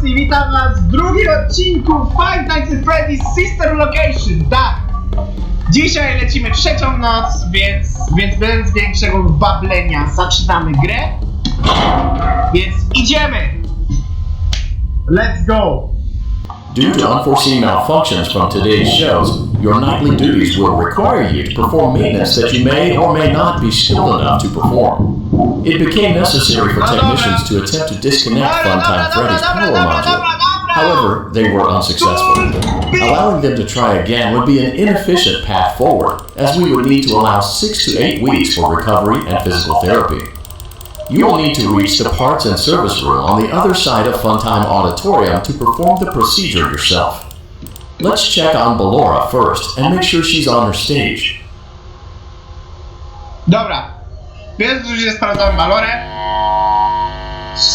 Foxy, witam was w drugim odcinku Five Nights at Freddy's Sister Location, tak! Dzisiaj lecimy trzecią noc, więc, więc bez większego bablenia zaczynamy grę. Więc idziemy! Let's go! Due to unforeseen malfunctions from today's shows, your nightly duties will require you to perform maintenance that you may or may not be skilled enough to perform. It became necessary for technicians to attempt to disconnect Funtime Freddy's power module. However, they were unsuccessful. Allowing them to try again would be an inefficient path forward, as we would need to allow six to eight weeks for recovery and physical therapy. You will need to reach the parts and service room on the other side of Funtime Auditorium to perform the procedure yourself. Let's check on Ballora first and make sure she's on her stage. Dobra. Więc już jest sprawdzam Malorę.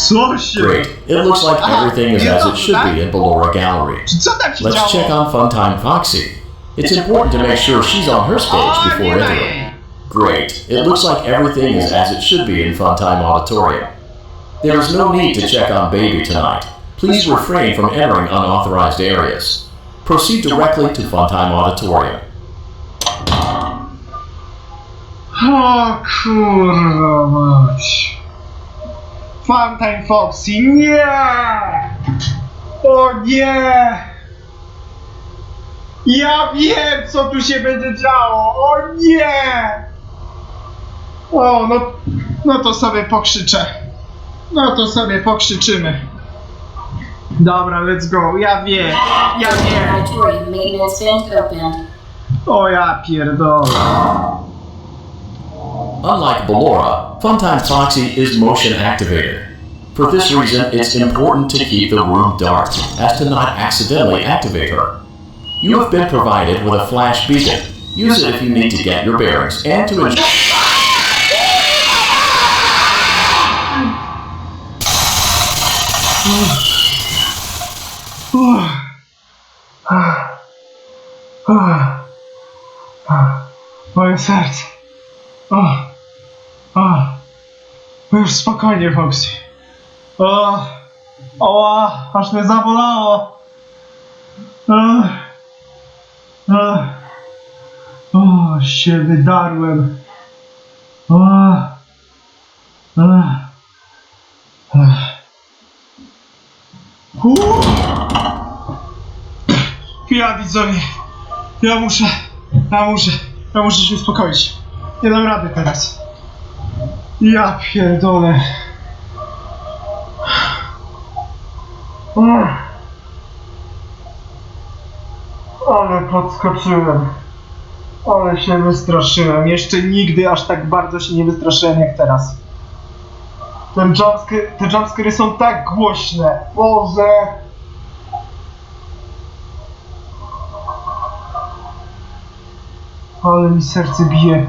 Co się... Great. It looks like everything is as it should be in Ballora Gallery. Czy Co tam się Let's check on Funtime Foxy. It's important to make sure she's on her stage before entering. Great. It looks like everything is as it should be in Funtime Auditorium. There is no need to check on Baby tonight. Please refrain from entering unauthorized areas. Proceed directly to Funtime Auditorium. O kurwa mać. Funtime Foxy, nie! O nie! Ja wiem, co tu się będzie działo! O nie! O, no, no to sobie pokrzyczę. No to sobie pokrzyczymy. Dobra, let's go. Ja wiem, ja wiem. Auditorium maintenance vent open. O ja pierdolę. Unlike Ballora, Funtime Foxy is motion activated. For this reason, it's important to keep the room dark, as to not accidentally activate her. You have been provided with a flash beacon. Use it if you need to get your bearings and to ensure. Uff. Moje serce. O. O. No Już spokojnie, Foxy. O. O. Aż mnie zabolało. Ach. Ach. O, się wydarłem. O. Ach. Ach. Uff. Ja widzowie, ja muszę, ja muszę, ja muszę się uspokoić. Nie dam rady teraz. Ja pierdolę. Uff. Ale podskoczyłem. Ale się wystraszyłem. Jeszcze nigdy aż tak bardzo się nie wystraszyłem jak teraz. Ten jumpscare, te jumpscary są tak głośne. Boże. Ale mi serce bije.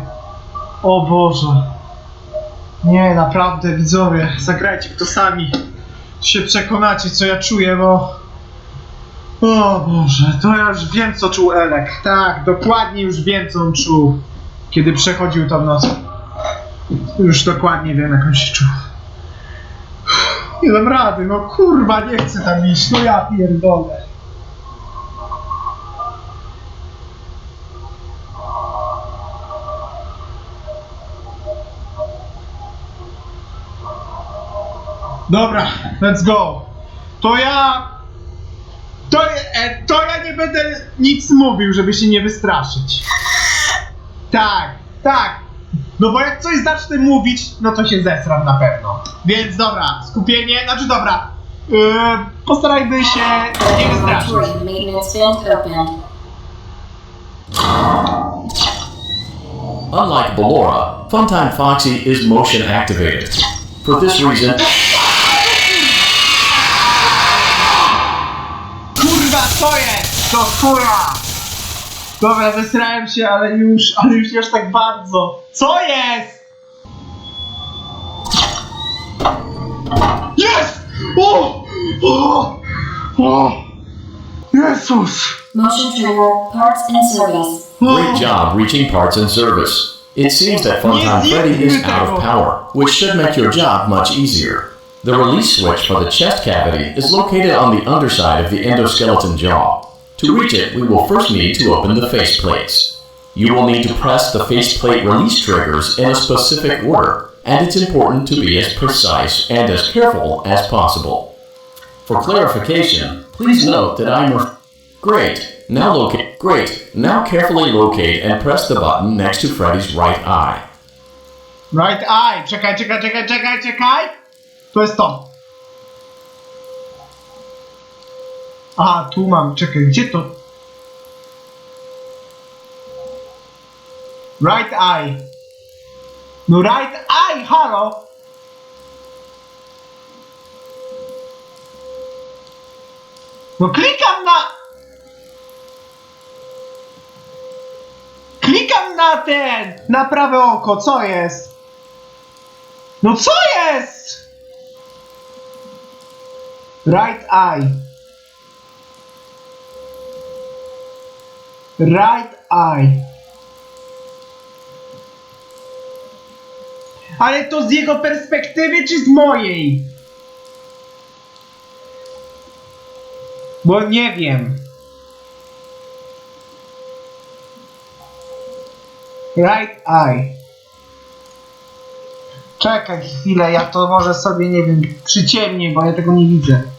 O Boże. Nie, naprawdę, widzowie, zagrajcie to sami. Się przekonacie, co ja czuję, bo... O Boże, to ja już wiem, co czuł Elek. Tak, dokładnie już wiem, co on czuł, kiedy przechodził tam noc. Już dokładnie wiem, jak on się czuł. Nie dam rady, no kurwa, nie chcę tam iść, no ja pierdolę. Dobra, let's go. To ja. To, e, to ja nie będę nic mówił, żeby się nie wystraszyć. Tak, tak. No bo jak coś zacznę mówić, no to się zesram na pewno. Więc dobra, skupienie, znaczy dobra. Yy, postarajmy się nie wystraszyć. Unlike Ballora, Funtime Foxy is motion activated. For this reason, Kurwa, co jest? To kurwa! Dobra, zesrałem się, ale już, ale już nie aż tak bardzo. Co jest? Jest! O! O! O! Jezus! Motion trigger parts and service. great job reaching parts and service. It seems that Funtime Freddy is out of power, which should make your job much easier. The release switch for the chest cavity is located on the underside of the endoskeleton jaw. To reach it, we will first need to open the face plates. You will need to press the faceplate release triggers in a specific order, and it's important to be as precise and as careful as possible. For clarification, please note that I'm a... Great. Now locate... Great. Now carefully locate and press the button next to Freddy's right eye. Right eye. Czekaj, czekaj, czekaj, czekaj, czekaj. To jest to. Aha, tu mam. Czekaj, gdzie to? Right eye. No right eye, halo. No klikam na... Klikam na ten! Na prawe oko, co jest? No co jest? Right eye. Right eye. Ale to z jego perspektywy czy z mojej? Bo nie wiem. Right eye. Czekaj chwilę, ja to może sobie, nie wiem, przyciemnię, bo ja tego nie widzę.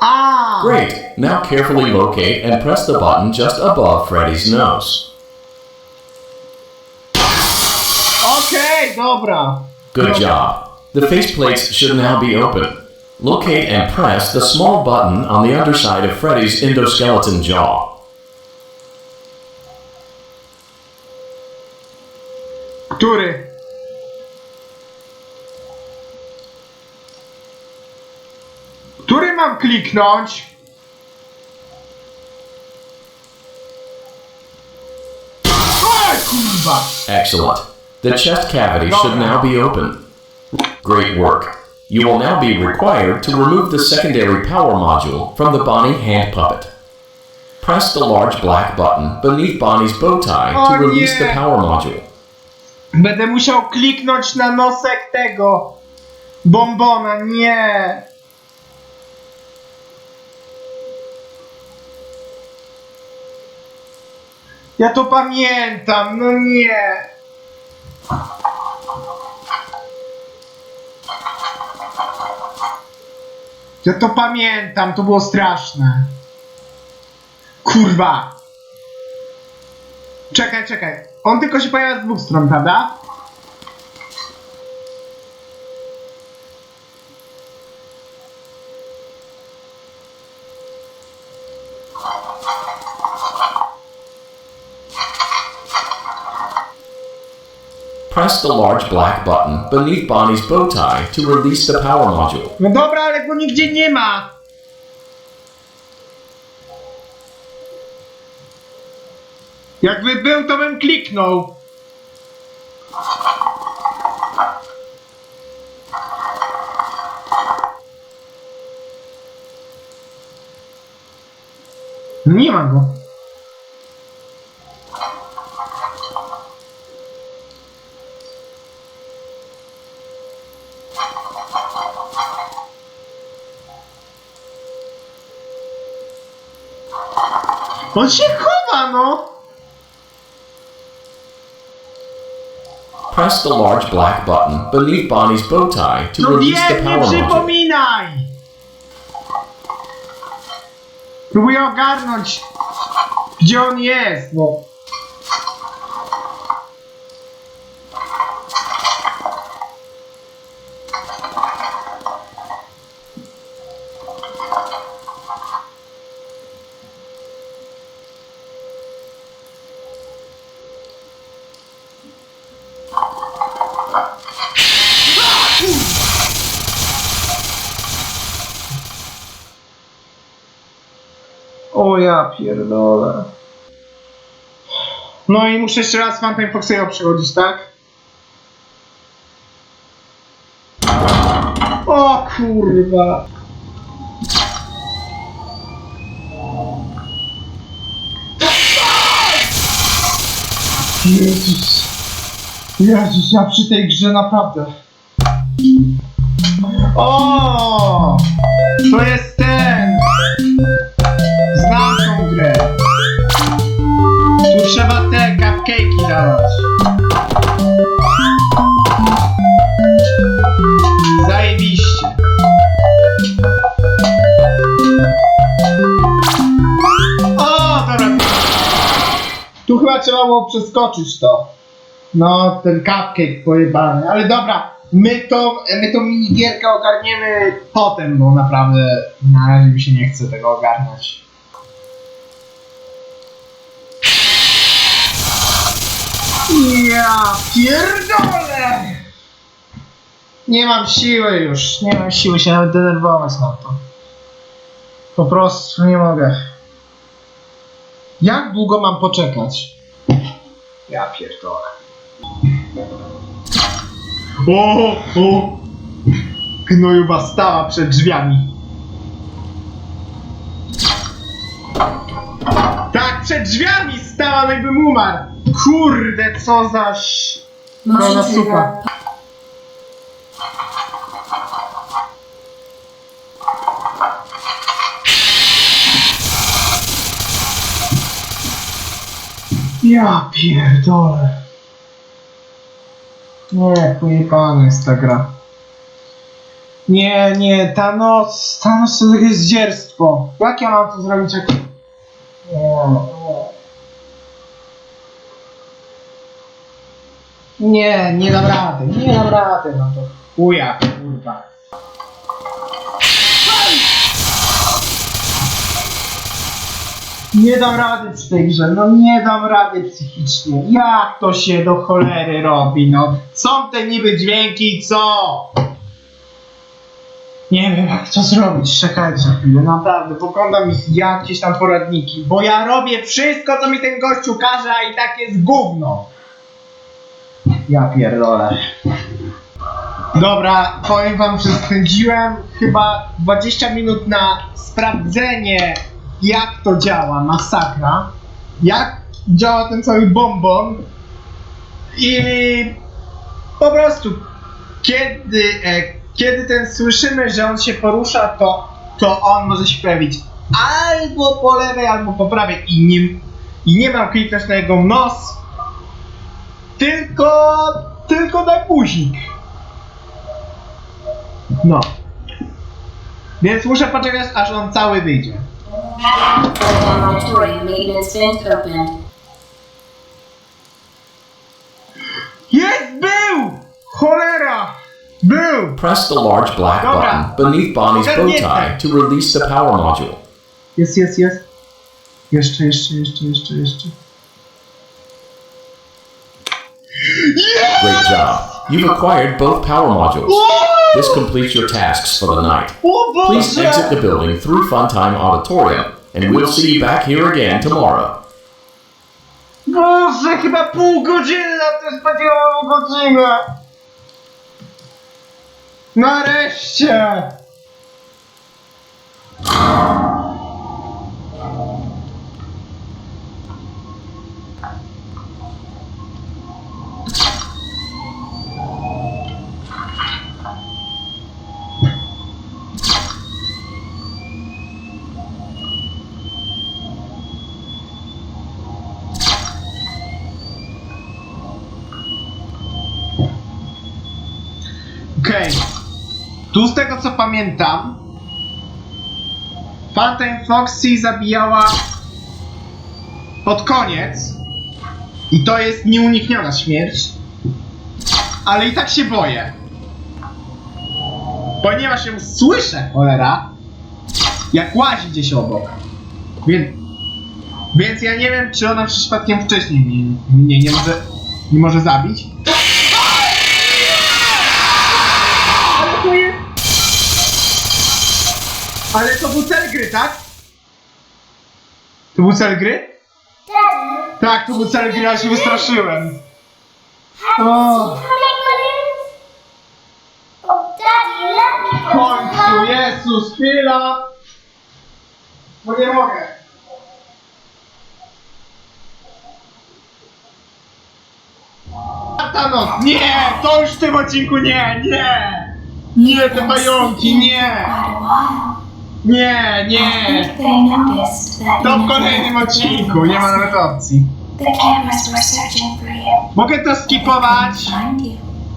A! Great. Now carefully locate and press the button just above Freddy's nose. Okej, dobra. Good job. The faceplates should now be open. Locate and press the small button on the underside of Freddy's endoskeleton jaw. Który? Kliknąć? Excellent. The chest cavity should now be open. Great work. You will now be required to remove the secondary power module from the Bonnie hand puppet. Press the large black button beneath Bonnie's bow tie to release the power module. Będę musiał kliknąć na nosek tego bombona, nie. Ja to pamiętam, no nie. Ja to pamiętam, to było straszne. Kurwa. Czekaj, czekaj. On tylko się pojawia z dwóch stron, prawda? Press the large black button beneath Bonnie's bow tie to release the power module. No dobra, ale go nigdzie nie ma. Jakby był, to bym kliknął. Nie ma go. On się chowa, no. Press the large black button beneath Bonnie's bow tie to No release the wiem, nie power module. przypominaj! Próbuję ogarnąć, gdzie on jest, bo... O ja pierdolę. No i muszę jeszcze raz Phantom Foxe'ego przychodzić, tak? O kurwa. Jezus. Jezus, ja przy tej grze naprawdę. O! To jest Tu chyba trzeba było przeskoczyć to. No, ten cupcake pojebany. Ale dobra, my to, my tą minigierkę ogarniemy potem, bo naprawdę na razie mi się nie chce tego ogarniać. Ja pierdolę! Nie mam siły już, nie mam siły się nawet denerwować na to. Po prostu nie mogę. Jak długo mam poczekać? Ja pierdolę. O, o! Gnojuwa stała przed drzwiami. Tak, przed drzwiami stała, jakbym umarł. Kurde, co zaś... Motion no, trigger. super. Ja pierdolę. Nie, pojebana jest ta gra. Nie, nie, ta noc, ta noc to takie zdzierstwo. Jak ja mam to zrobić, jak... Nie, nie. Nie, nie dam rady, nie dam rady na to. Uja, kurwa. Nie dam rady przy tej grze, no nie dam rady psychicznie. Jak to się do cholery robi, no? Są te niby dźwięki, co? Nie wiem jak to zrobić, czekajcie chwilę, naprawdę, poglądam ich jakieś tam poradniki, bo ja robię wszystko, co mi ten gościu każe, a i tak jest gówno. Ja pierdolę. Dobra, powiem wam, że spędziłem chyba 20 minut na sprawdzenie, jak to działa, masakra. Jak działa ten cały bombon. I po prostu, kiedy, e, kiedy ten słyszymy, że on się porusza, to, to on może się pojawić albo po lewej, albo po prawej. I nie, i nie mam kliknąć na jego nos, tylko, tylko na guzik. No. Więc muszę poczekać, aż on cały wyjdzie. Laboratory maintenance vent open. Jest! Był! Cholera! Był! Press the large black Dobra. button beneath Bonnie's bow tie to release the power module. Jest, jest, jest. Jeszcze, jeszcze, jeszcze, jeszcze, jeszcze. Great job. You've acquired both power modules. This completes your tasks for the night. Please exit the building through Funtime Auditorium, and we'll see you back here again tomorrow. Okej. Tu z tego co pamiętam, Phantom Foxy zabijała pod koniec i to jest nieunikniona śmierć, ale i tak się boję. Ponieważ ją słyszę, cholera, jak łazi gdzieś obok. Więc, więc ja nie wiem, czy ona przypadkiem wcześniej mnie, mnie nie może, nie może zabić. Ale to był cel gry, tak? To był cel gry? Tak, to był cel gry, ale się wystraszyłem. O, w końcu, Jezus, chwila! Bo nie mogę. Thanos, nie! To już w tym odcinku nie, nie! Nie, te pająki, nie! Nie, nie! To w kolejnym odcinku, nie ma nawet opcji. Mogę to skipować?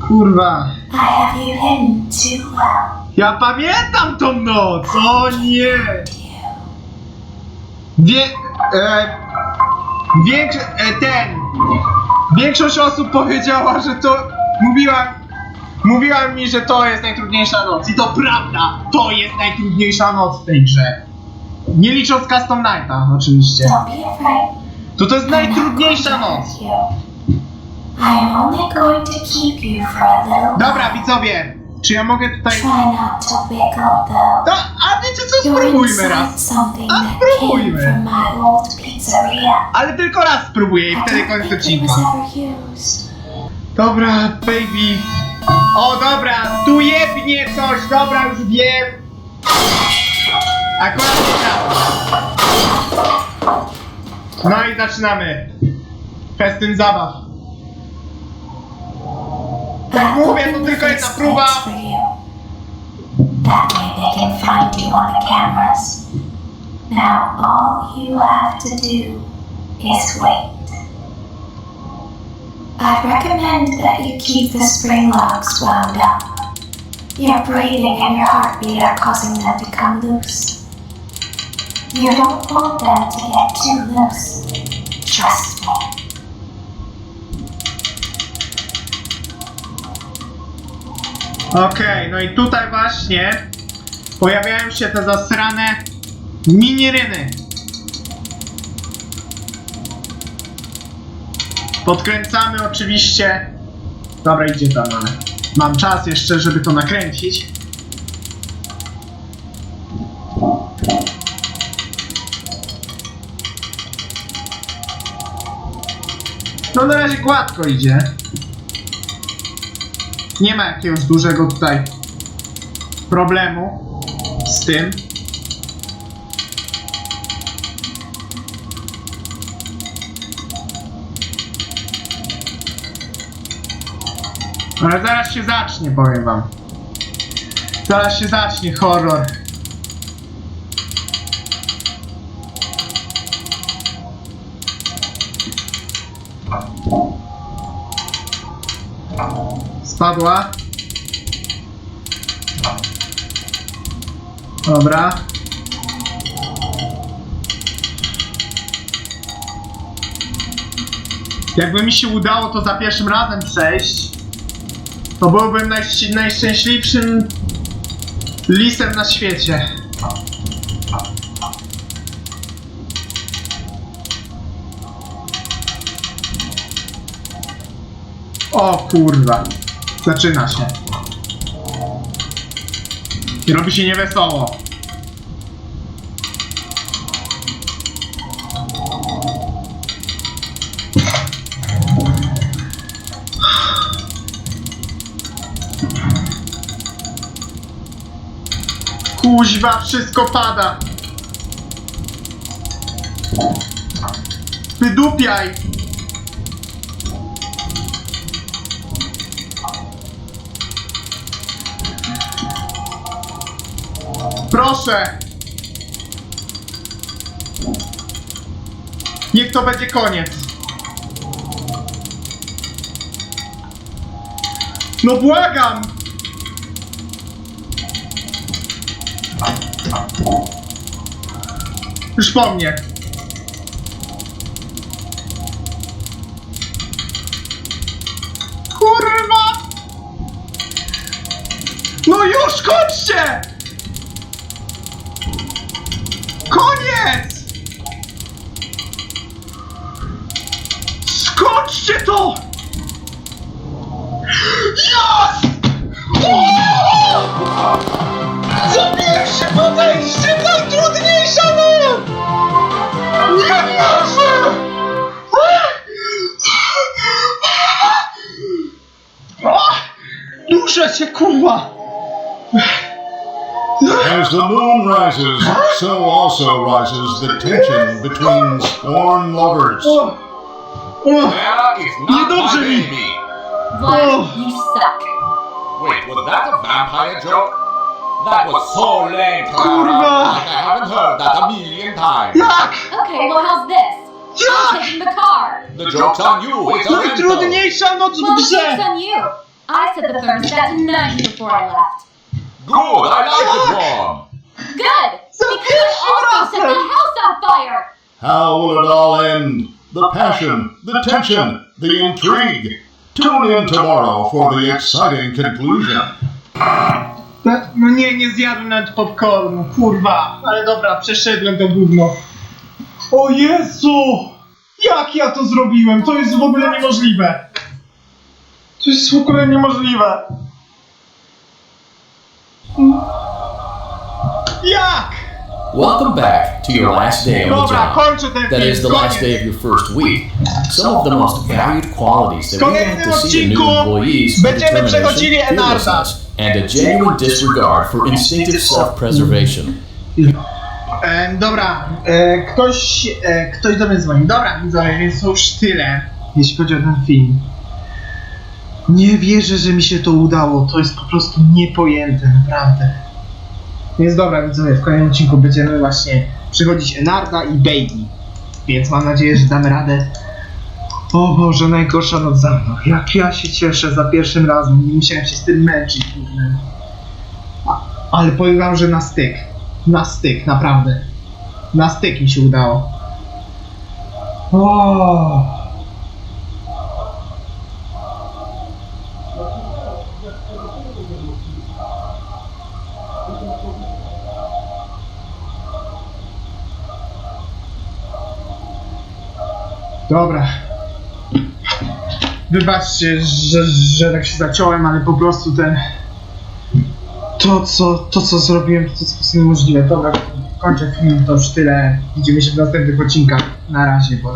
Kurwa. Ja pamiętam tą noc! O nie! Wie... E, większ... E, ten... Większość osób powiedziała, że to... Mówiła... Mówiła mi, że to jest najtrudniejsza noc. I to prawda! To jest najtrudniejsza noc w tej grze. Nie licząc Custom Nighta, oczywiście. To to jest najtrudniejsza noc. Dobra, widzowie! Czy ja mogę tutaj... No, a wiecie co? Spróbujmy raz. A, spróbujmy. Ale tylko raz spróbuję i wtedy koniec odcinka. Dobra, baby. O, dobra, tu jebnie coś, dobra, już wiem. Akurat nie trafię. No i zaczynamy. Festyn zabaw. Tak mówię, to tylko jedna próba. That way they can find you on the cameras. Now all you have to do is wait. I recommend that you keep the spring locks wound up. Your breathing and your heartbeat are causing them to come loose. You don't want them to get too loose. Trust me. Okej, no i tutaj właśnie pojawiają się te zasrane miniryny. Podkręcamy oczywiście. Dobra, idzie ale mam czas jeszcze, żeby to nakręcić. No na razie gładko idzie. Nie ma jakiegoś dużego tutaj problemu z tym. Ale zaraz się zacznie, powiem wam. Zaraz się zacznie horror. Spadła. Dobra. Jakby mi się udało to za pierwszym razem przejść, to byłbym najszczęśliwszym lisem na świecie. O kurwa. Zaczyna się. I robi się niewesoło. Kuźwa, wszystko pada. Wydupiaj. Proszę. Niech to będzie koniec. No błagam. Już po mnie. Kurwa! No już kończcie! Koniec! Skończcie to! Duszę cię, kurwa! As the moon rises, so also rises the tension between sworn lovers. O! O! Well, it's not Niedobrze my mi! baby. O! You suck. Wait, was that a vampire joke? That was so lame, Clara. Kurwa! Like I haven't heard that a million times. Jak? Okay, well, how's this? I'm Jak? taking the car. The joke's on you. It's a rental. Najtrudniejsza noc w Well, the joke's grze! on you. I set the thermostat to 90 before I left. Good. I like it warm. Good! Because I also set the house on fire! How will it all end? The passion, the tension, the intrigue. Tune in tomorrow for the exciting conclusion. No, no nie, nie zjadłem nawet popcornu, kurwa. Ale dobra, przeszedłem to gówno. O Jezu! Jak ja to zrobiłem? To jest w ogóle niemożliwe. To jest w ogóle niemożliwe. Jak? Welcome back to your last day on the Dobra, job. kończę ten That film. is the last koniec. day of your first week. Some of the most valued qualities that we like to see in new employees are będziemy przechodzili determination, Enarda. fearlessness, and a genuine disregard for instinctive self-preservation. E, dobra, e, ktoś, e, ktoś do mnie dzwoni. Dobra, widzowie, więc to już tyle, jeśli chodzi o ten film. Nie wierzę, że mi się to udało. To jest po prostu niepojęte, naprawdę. Więc dobra, widzowie, w kolejnym odcinku będziemy właśnie przychodzić Enarda i Baby. Więc mam nadzieję, że damy radę. O Boże, najgorsza noc za mną. Jak ja się cieszę za pierwszym razem. Nie musiałem się z tym męczyć. A- Ale powiem że na styk. Na styk, naprawdę. Na styk mi się udało. O. Wybaczcie, że, że tak się zaciąłem, ale po prostu ten... To co, to co zrobiłem, to jest niemożliwe. Dobra, kończę film, to już tyle. Widzimy się w następnych odcinkach. Na razie, bo